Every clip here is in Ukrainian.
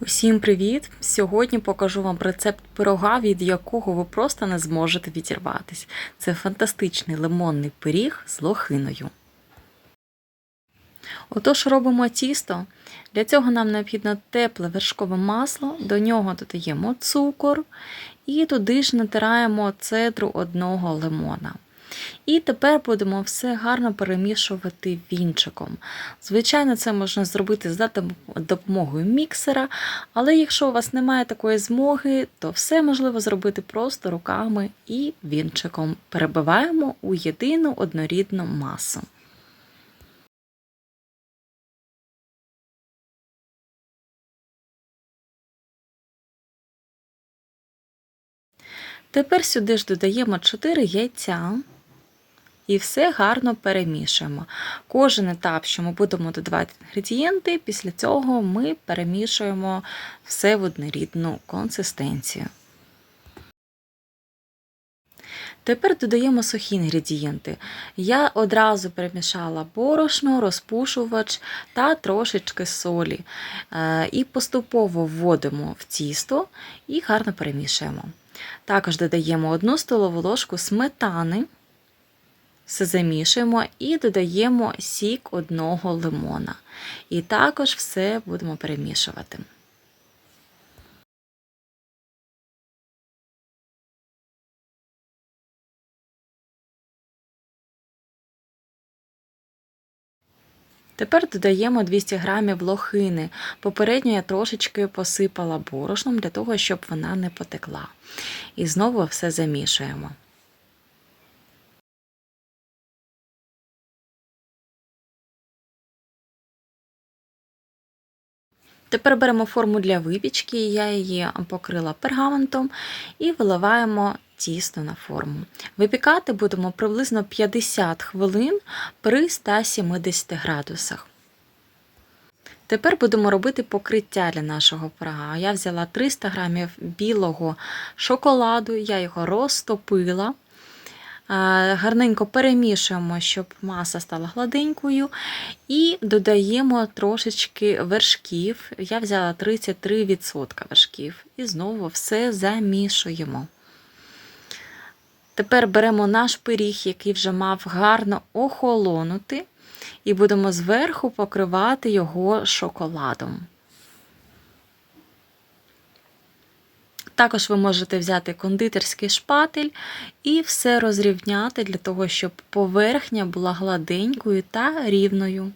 Усім привіт! Сьогодні покажу вам рецепт пирога, від якого ви просто не зможете відірватись. Це фантастичний лимонний пиріг з лохиною. Отож, робимо тісто. Для цього нам необхідно тепле вершкове масло, до нього додаємо цукор і туди ж натираємо цедру одного лимона. І тепер будемо все гарно перемішувати вінчиком. Звичайно, це можна зробити за допомогою міксера, але якщо у вас немає такої змоги, то все можливо зробити просто руками і вінчиком. Перебиваємо у єдину однорідну масу. Тепер сюди ж додаємо 4 яйця і все гарно перемішуємо. Кожен етап, що ми будемо додавати інгредієнти, після цього ми перемішуємо все в однорідну консистенцію. Тепер додаємо сухі інгредієнти. Я одразу перемішала борошно, розпушувач та трошечки солі. Е, і поступово вводимо в тісто і гарно перемішуємо. Також додаємо 1 столову ложку сметани, все замішуємо і додаємо сік одного лимона. І також все будемо перемішувати. Тепер додаємо 200 г лохини. Попередньо я трошечки посипала борошном для того, щоб вона не потекла. І знову все замішуємо. Тепер беремо форму для випічки, я її покрила пергаментом і виливаємо тісто на форму. Випікати будемо приблизно 50 хвилин при 170 градусах. Тепер будемо робити покриття для нашого пирога. Я взяла 300 г білого шоколаду, я його розтопила. Гарненько перемішуємо, щоб маса стала гладенькою, і додаємо трошечки вершків. Я взяла 33% вершків. І знову все замішуємо. Тепер беремо наш пиріг, який вже мав гарно охолонути, і будемо зверху покривати його шоколадом. Також ви можете взяти кондитерський шпатель і все розрівняти для того, щоб поверхня була гладенькою та рівною.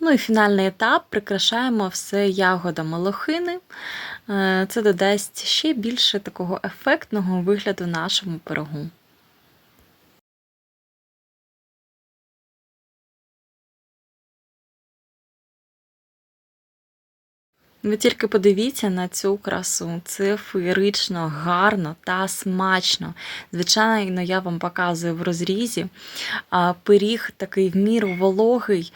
Ну і фінальний етап прикрашаємо все ягодами лохини. Е, це додасть ще більше такого ефектного вигляду нашому пирогу. Ви тільки подивіться на цю красу, це феєрично, гарно та смачно. Звичайно, я вам показую в розрізі. Пиріг такий в міру вологий,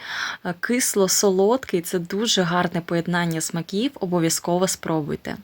кисло-солодкий це дуже гарне поєднання смаків, обов'язково спробуйте.